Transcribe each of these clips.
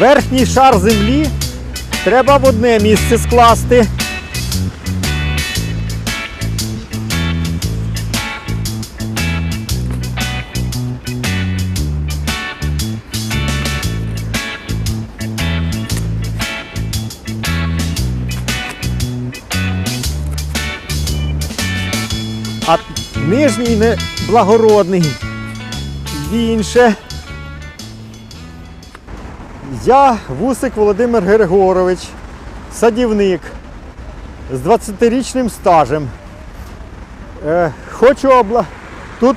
Верхній шар землі треба в одне місце скласти. А нижній не благородний. Інше. Я Вусик Володимир Григорович, садівник з 20-річним стажем. Е, хочу обла... Тут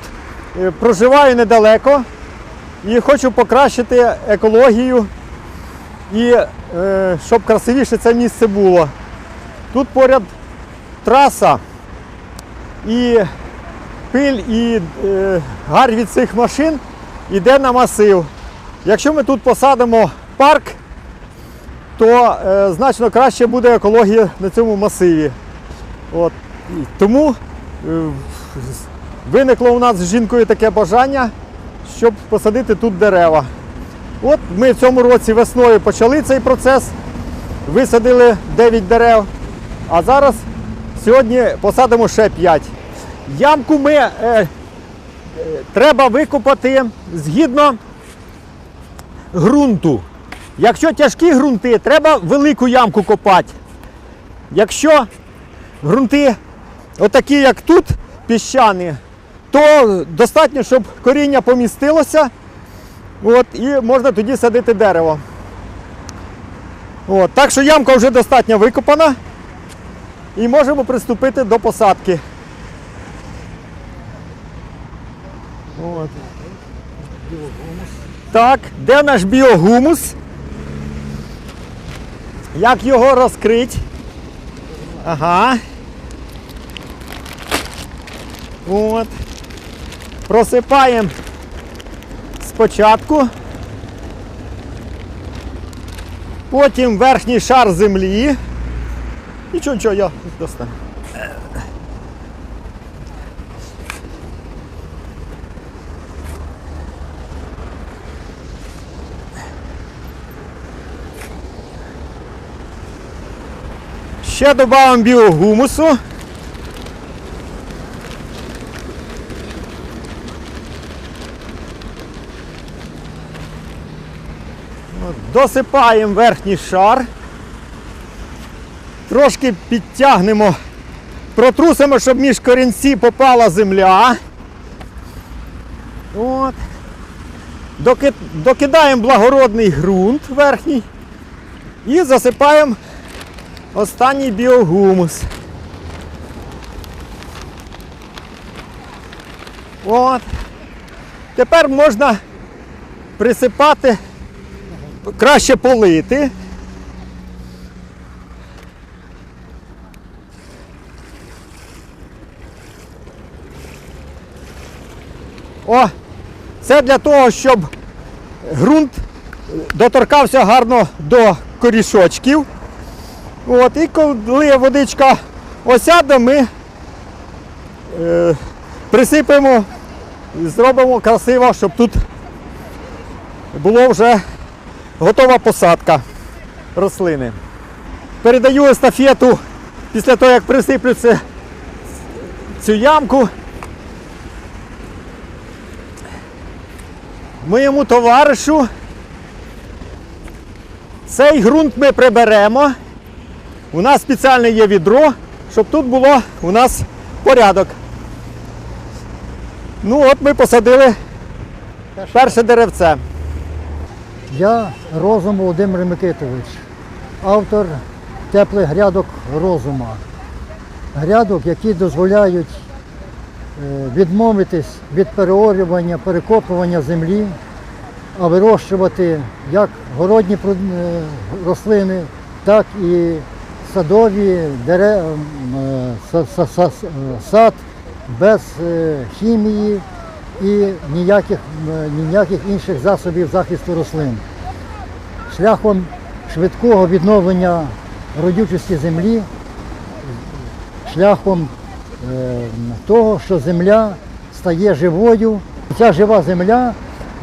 е, проживаю недалеко і хочу покращити екологію і е, щоб красивіше це місце було. Тут поряд траса і пиль і гар від цих машин йде на масив. Якщо ми тут посадимо парк, то е, значно краще буде екологія на цьому масиві. От. І Тому е, виникло у нас з жінкою таке бажання, щоб посадити тут дерева. От ми в цьому році весною почали цей процес, висадили 9 дерев, а зараз сьогодні посадимо ще 5. Ямку ми е, е, треба викопати згідно ґрунту. Якщо тяжкі ґрунти, треба велику ямку копати. Якщо ґрунти отакі, як тут, піщані, то достатньо, щоб коріння помістилося. От, і можна тоді садити дерево. От, так що ямка вже достатньо викопана. І можемо приступити до посадки. От. Так, де наш біогумус? Як його розкрити? Ага. От. Просипаємо спочатку. Потім верхній шар землі. Нічого, нічого, я достану. Ще додаємо біогумусу. От, Досипаємо верхній шар. Трошки підтягнемо, протрусимо, щоб між корінці попала земля. От. Докидаємо благородний ґрунт верхній і засипаємо останній біогумус. От. Тепер можна присипати, краще полити. О, це для того, щоб ґрунт доторкався гарно до корішочків. От, і коли водичка осяде, ми е, присипемо і зробимо красиво, щоб тут була вже готова посадка рослини. Передаю естафету після того, як присиплю цю ямку. Моєму товаришу. Цей ґрунт ми приберемо. У нас спеціальне є відро, щоб тут було у нас порядок. Ну от ми посадили перше деревце. Я Розум Володимир Микитович, автор теплих грядок розума. Грядок, які дозволяють е, відмовитись від переорювання, перекопування землі, а вирощувати як городні е, рослини, так і садові дере- м, е, е, сад без е, хімії і ніяких, ніяких інших засобів захисту рослин. Шляхом швидкого відновлення родючості землі, шляхом того, що земля стає живою. Ця жива земля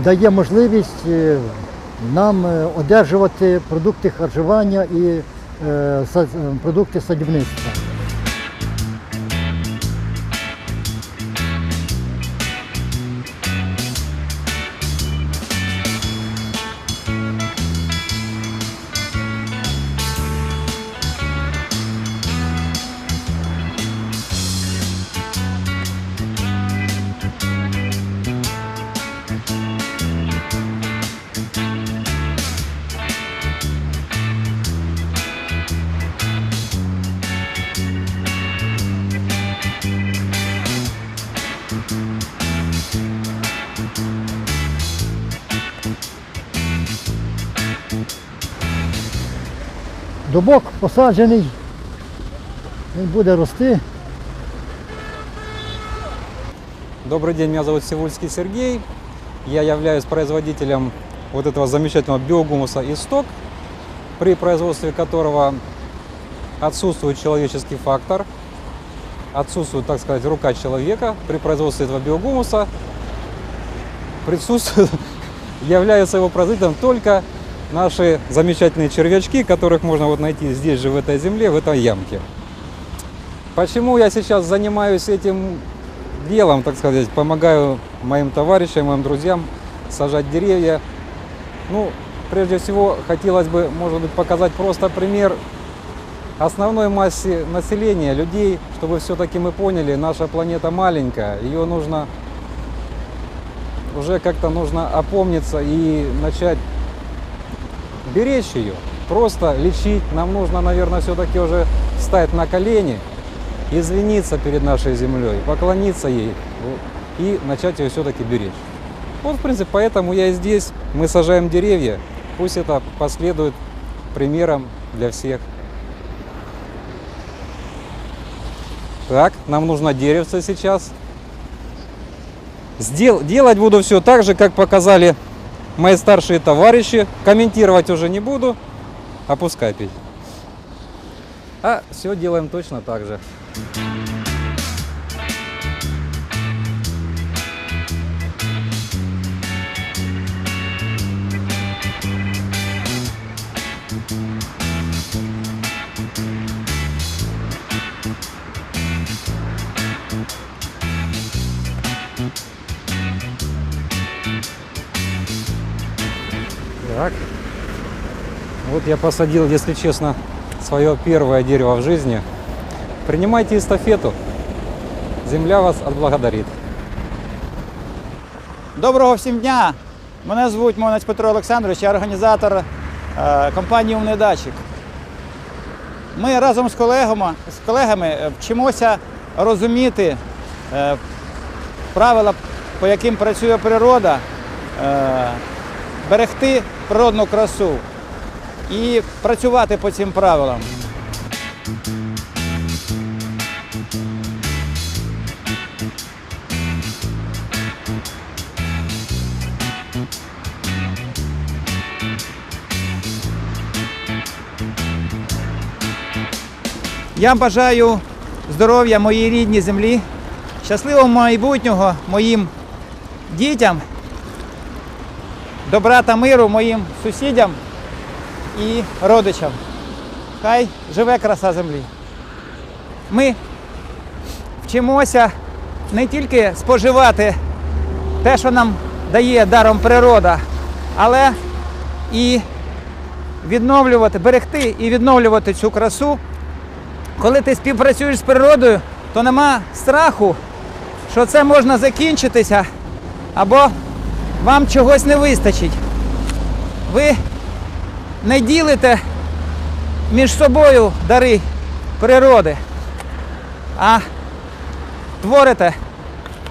дає можливість нам одержувати продукти харчування і продукти садівництва. Дубок посаджений, він буде рости. Добрый день, меня зовут Сивульский Сергей. Я являюсь производителем вот этого замечательного биогумуса «Исток», при производстве которого отсутствует человеческий фактор, отсутствует, так сказать, рука человека. При производстве этого биогумуса присутствуют, являются его производителем только наши замечательные червячки, которых можно вот найти здесь же, в этой земле, в этой ямке. Почему я сейчас занимаюсь этим делом, так сказать, помогаю моим товарищам, моим друзьям сажать деревья. Ну, прежде всего, хотелось бы, может быть, показать просто пример основной массе населения, людей, чтобы все-таки мы поняли, наша планета маленькая, ее нужно уже как-то нужно опомниться и начать беречь ее, просто лечить. Нам нужно, наверное, все-таки уже встать на колени, извиниться перед нашей землей, поклониться ей и начать ее все-таки беречь. Вот, в принципе, поэтому я и здесь. Мы сажаем деревья. Пусть это последует примером для всех. Так, нам нужно деревце сейчас. Сдел- делать буду все так же, как показали мои старшие товарищи. Комментировать уже не буду. Опускай, пить. А все делаем точно так же. Вот я посадил, если честно, свое первое дерево в жизни. Принимайте эстафету. Земля вас отблагодарит. Доброго всім дня! Мене звуть Монець Петро Олександрович, я організатор е, компанії Умний датчик. Ми разом з колегами, з колегами вчимося розуміти е, правила, по яким працює природа, е, берегти природну красу і працювати по цим правилам. Я бажаю здоров'я моїй рідній землі, щасливого майбутнього моїм дітям, добра та миру моїм сусідям і родичам. Хай живе краса землі. Ми вчимося не тільки споживати те, що нам дає даром природа, але і відновлювати, берегти і відновлювати цю красу коли ти співпрацюєш з природою, то нема страху, що це можна закінчитися або вам чогось не вистачить. Ви не ділите між собою дари природи, а творите,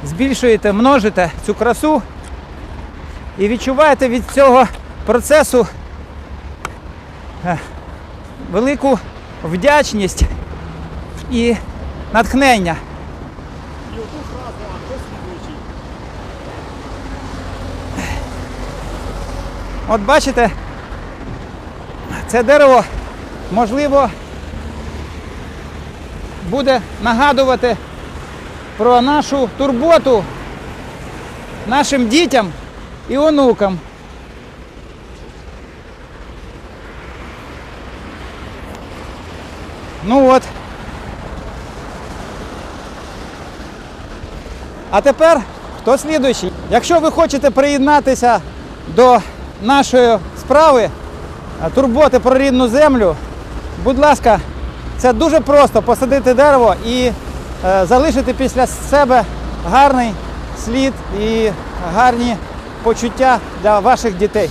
збільшуєте, множите цю красу і відчуваєте від цього процесу е, велику вдячність і натхнення. От бачите, це дерево, можливо, буде нагадувати про нашу турботу нашим дітям і онукам. Ну от. А тепер хто слідуючий? Якщо ви хочете приєднатися до нашої справи, турботи про рідну землю, будь ласка, це дуже просто посадити дерево і е, залишити після себе гарний слід і гарні почуття для ваших дітей.